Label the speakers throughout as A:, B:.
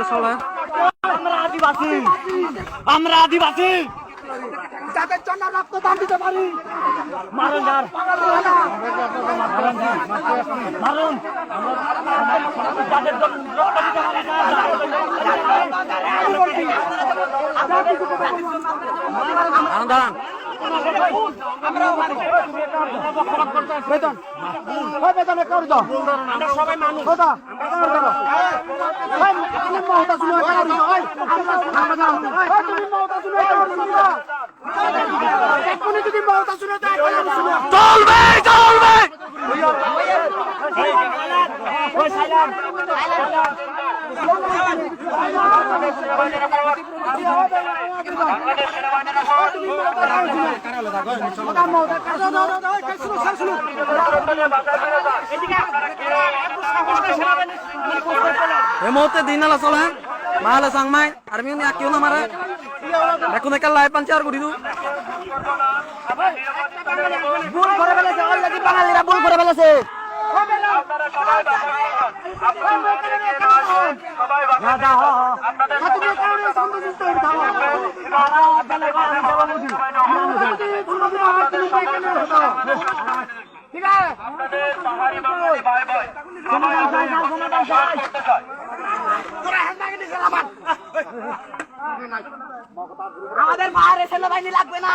A: আমরা আদিবাসী। আমরা আদিবাসী।
B: যাদের জন্য রক্তদান দিতে পারি।
A: মারুন যার যাদের জন্য
B: দাঁড়ান বেতন ওই বেতনে করে দাও
A: আমরা সবাই মানুষ
B: দাদা তুমি মহতা শুনে করে দাও ওই তুমি মহতা শুনে করে দাও এক্ষুনি যদি মহতা শুনে
A: চলবে চলবে। ওই সাইলেন্ট
C: এই দিন আলা চলে মালে সাংমাই আর মিউনি আকিও না মারে। দেখুন একটা লাই পাঞ্চার করি দু
B: ভুল করে বাঙালিরা ভুল করে ফেলেছে। হয়ে আমাদের মায়ের সেনাবাহিনী লাগবে না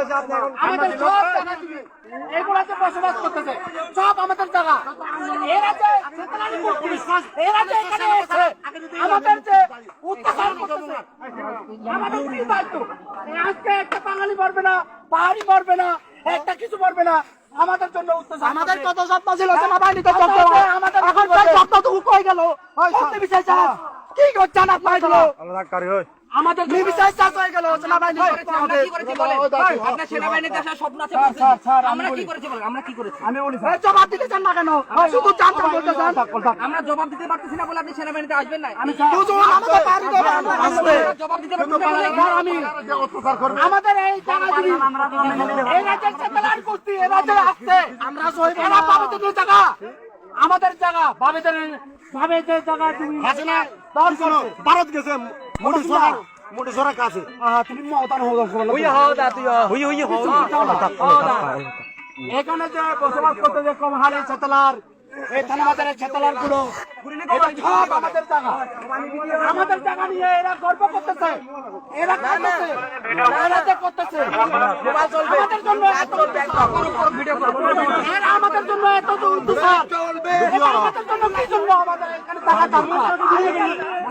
B: আমাদের সব জায়গা দিবে। এগুলাতে বসবাস করতেছে। সব আমাদের জায়গা। এরা যে এরা যে এখানে এসে আমাদের যে অত্যাচার করতেছে আমাদের কি দায়িত্ব? আজকে একটা বাঙালি মরবে না পাহাড়ি মরবে না একটা কিছু মরবে না। আমাদের জন্য আমাদের কত স্বপ্ন ছিল আমাদের এখন গেল। চাস কি করছেন আপনার? এগুলো আমাদের নির্বিচার চাষ হয়ে গেল সেনাবাহিনী
D: আপনার সেনাবাহিনীতে আসার স্বপ্ন আছে আমরা কি করেছি বলেন? আমরা কি করেছি?
B: এই জবাব দিতে চান না কেন? শুধু জানতে বলতে চান?
D: আমরা জবাব দিতে পারতেছি না বলে আপনি সেনাবাহিনীতে আসবেন না আমি
B: আমাদের আসবে
D: জবাব দিতে পারতেছি না বলে
B: আমি আমাদের এই জায়গা এই রাজ্যের এই রাজ্যে আসছে। আমরা সহিব বাবেদের জায়গা। আমাদের জায়গা। বাবেদের জায়গা তুমি না
E: ভারত গেছে। মোটু সরা মোটু সরা কাছে
B: তুমি মহতান হও
C: হুই হ দা তুই হুই হুই হ
B: এখানে যে বসবাস করতে যে কমহালি ছেতলার এই থানাবাজারের ছেতলারগুলো আমাদের জায়গা আমাদের জায়গা নিয়ে এরা গর্ব করতেছে এরা করতেছে করতেছে আমাদের জন্য এত এরা আমাদের জন্য এত আমাদের জন্য কি জন্য আমাদের এখানে টাকা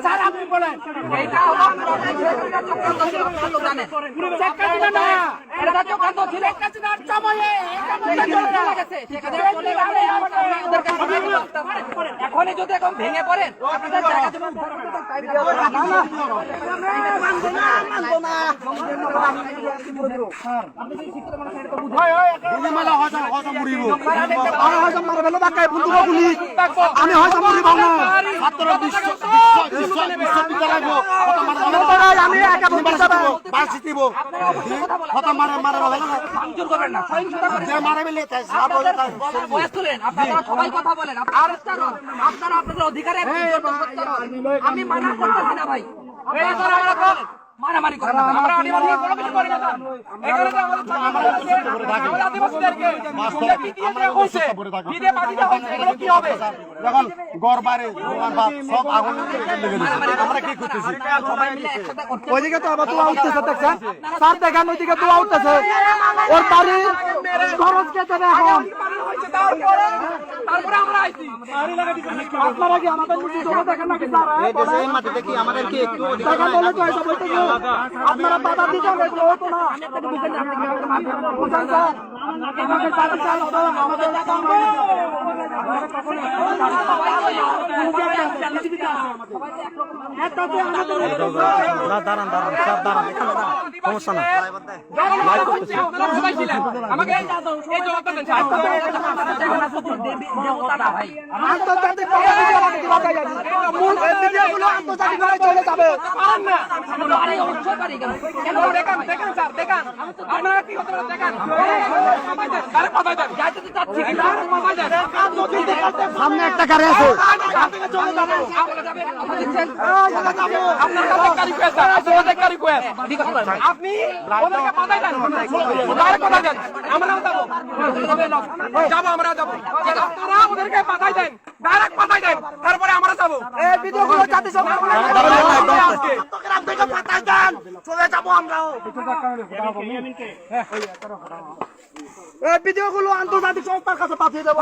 B: স্যার আপনি বলেন।
D: এটা। এখনই যদি এখন ভেঙে পড়েন আপনাদের জায়গা জমি
B: আমি হয়তো মরিব না।
E: ছাত্র বিশ্ব
B: আমি একা বন্ধু যাবে
E: বাস জিতিব হত মারে মারে ভালো না।
D: ভাঙচুর করবেন না সহিংসতা করবেন
E: যে মারে মিলে তাই সাপ তাই
D: বয়স তুলেন আপনারা সবাই কথা বলেন আপনারা আপনারা আপনারা আপনাদের অধিকারে আমি মানা করতেছি না ভাই। বলেন। মারামারি করেন না। আমরা আদিবাসী কোনো কিছু করি না স্যার। এখানে তো আমাদের আমাদের আদিবাসীদেরকে যে পিটিয়ে দেওয়া হয়েছে, পিটিয়ে বাড়ি দেওয়া হয়েছে, এগুলো কি হবে?
E: যখন গড় বাড়ে ভাত সব আগুন লেগে দিচ্ছে আমরা কি করতেছি?
D: সবাই মিলে একসাথে
B: ওইদিকে তো আবার দোয়া উঠতেছে দেখছেন? স্যার দেখেন ওইদিকে দোয়া উঠতেছে। ওর বাড়ি খরচ কে দেবে এখন
D: তারপরে আমরা আইছি।
B: আপনারা কি আমাদের দেখেন নাকি স্যার এই মাটিতে কি আমাদের কি একটু দেখেন বলে তো এসব হইতেছে আপনারা বাধা দিচ্ছেন এগুলো হতো না। আমাদের
C: দাঁড়ান দাঁড়ান সব দাঁড়ান এখানে দাঁড়ান সমস্যা না
D: পারি দেখান দেখান দেখান আপনারা কি করতে পারেন দেখান দেন যাইতে চাচ্ছি দেন
B: সামনে একটা গাড়ি আছে।
D: আপনি ওদেরকে কথাই দেন। ডাইরেক্ট কথা দেন আমরা যাব। যাব আমরা যাব। আপনারা ওদেরকে কথাই দেন। ডাইরেক্ট কথাই দেন। তারপরে আমরা যাব।
B: এই ভিডিওগুলো জাতিসংঘ
D: আজকে।
B: পাঠাই দেন। চলে যাব আমরাও। এই ভিডিওগুলো আন্তর্জাতিক সংস্থার কাছে পাঠিয়ে দেবো।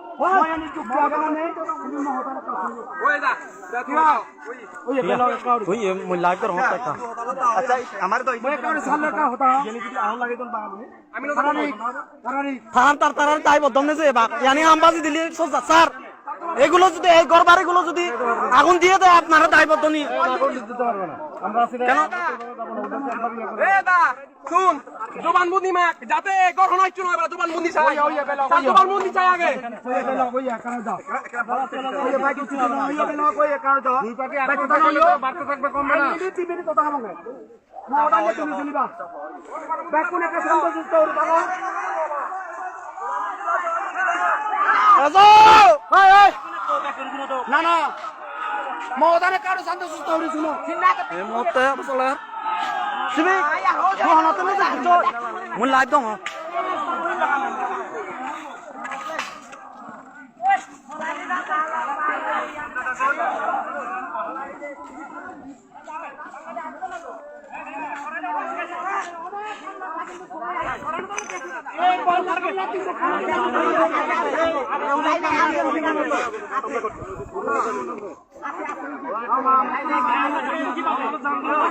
D: না জানি
C: থানার তার তার তাই ইয়ানি আমবাজি দিলি স্যার এগুলো যদি এই ঘর বাড়িগুলো যদি আগুন দিয়ে দেয় আপনারা দায়বদ্ধ নি কেন
D: শুন জবানবন্দি মাক যাতে গঠন হয় চুনো এবার জবানবন্দি চাই। তার জবানবন্দি চাই আগে।
B: না। না মহদানে কারও শান্ত সুস্থ হয়ে শুনো।
C: এই মুহূর্তে চলে 是呗？我好像真的是不着，我来不动啊。আমার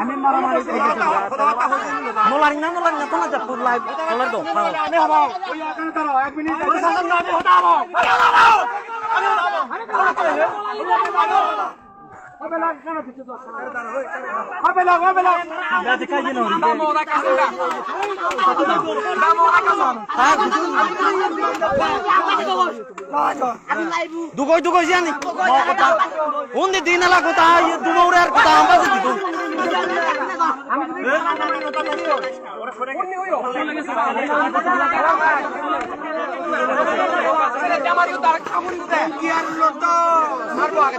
C: আমি মারামারি নোলারি না নোলারি না তোলা যা পুর লাইভ চলার দো
D: দামোরা কাসুরা দামোরা কাসুরা
C: দুগই দুগই জানি। ইয়ে দুমৌরে আর কথা আমবাজে দিত
D: আমার তার খামুন
B: কি আর লোক তো? মারবো আগে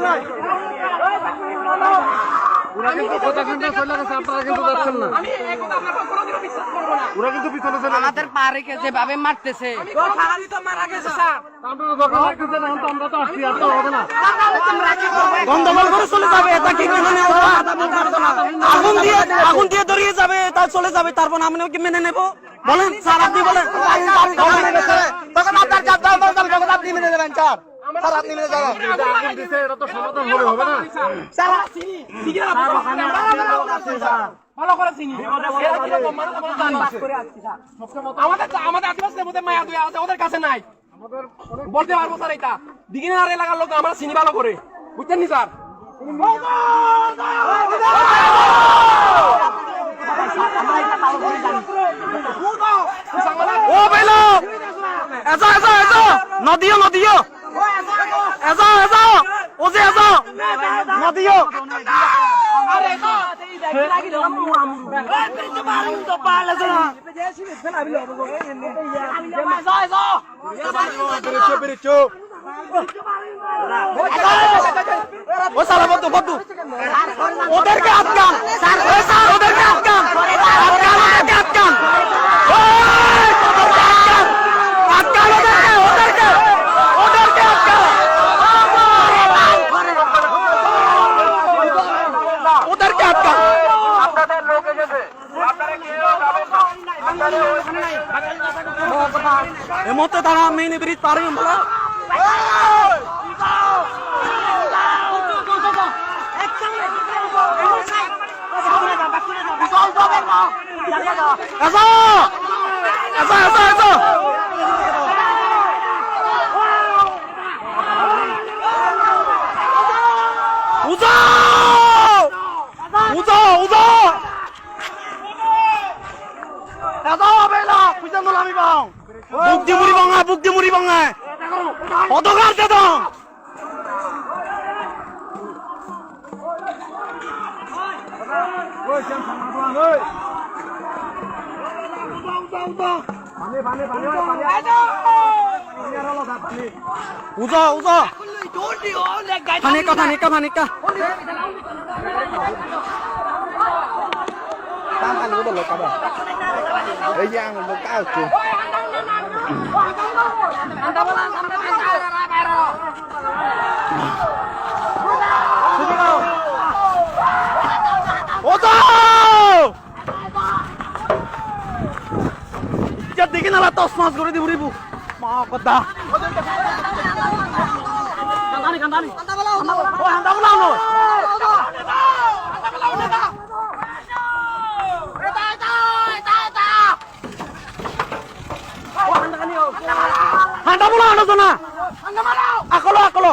B: আমরা।
D: আমি এই কথা আপনার কোনোদিনও বিশ্বাস করব না।
F: আমাদের পা রেখে যেভাবে মারতেছে।
D: আমি কথাই তো মারা গেছে স্যার।
C: গন্ডগোল করে চলে যাবে এটা কি মেনে আগুন দিয়ে আগুন দিয়ে দড়িয়ে যাবে তা চলে যাবে তারপর আপনিও কি মেনে নেব? বলেন স্যার আপনি বলেন।
B: তখন আপনার চাপ তখন আপনি মেনে নেবেন, স্যার।
E: স্যার আপনি নিয়ে যান আগুন দিছে এটা তো সমাধান হবে হবে না।
D: ভালো করে চিনি। কীরকম মানুষ আমরা জানি। আমাদের আমাদের আদিবাসীদের মধ্যে মায়া দুয়া আছে ওদের কাছে নাই। বলতে পারব স্যার এটা। দিঘিনার এলাকার লোক আমরা চিনি ভালো করে। বুঝছেন নি স্যার?
C: ও বেলো এজা এজা! নদিও নদিও! এজা এজা ও যে এজা নদিও
E: বেরিয়েছো বেরিয়েছো
C: ও সালা বদ্ধ বদ্ধ ওদেরকে আটকান স্যার স্যার ওদেরকে আটকান আটকান ওদেরকে আটকান ওই, ওদেরকে আটকান আটকান ওদেরকে ওদেরকে ওদেরকে আটকান ওদেরকে আটকান এই মুহূর্তে তারা মেইন ব্রিজ পারি বলা এসো এসো এসো এসো উজো উজো উজো এসো বেলা পয়সা নল আমি পাও বুক দি মুড়ি বঙ্গা বুক দি মুড়ি বঙ্গা পদকার দে দাও উজো উজো ফানিকা ফানিকা ফানিকা
E: এই যে আঙুল তো কাউকে
C: ওজো যা দেখি না তস মাস করে দিব রিবু। মা কথা। কান্দানি কান্দানি। ও হান্দা বলা হান্দা বলা আনো জনা আকলো আকলো।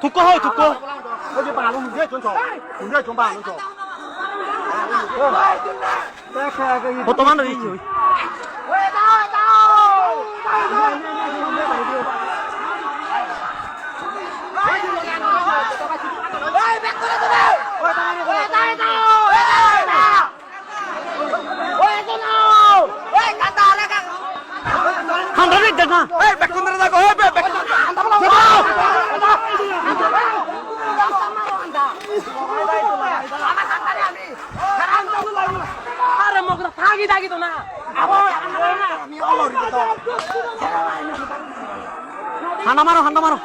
E: 두꺼 하우 두꺼 어제 말로 문제 좀 줘.
C: 문제 좀 봐. 줘. 어, 또 만나 이지. 왜
D: 나와 Hang balik jangan. Eh, back
C: ঠান্ডা মারো হান্ডা মারো।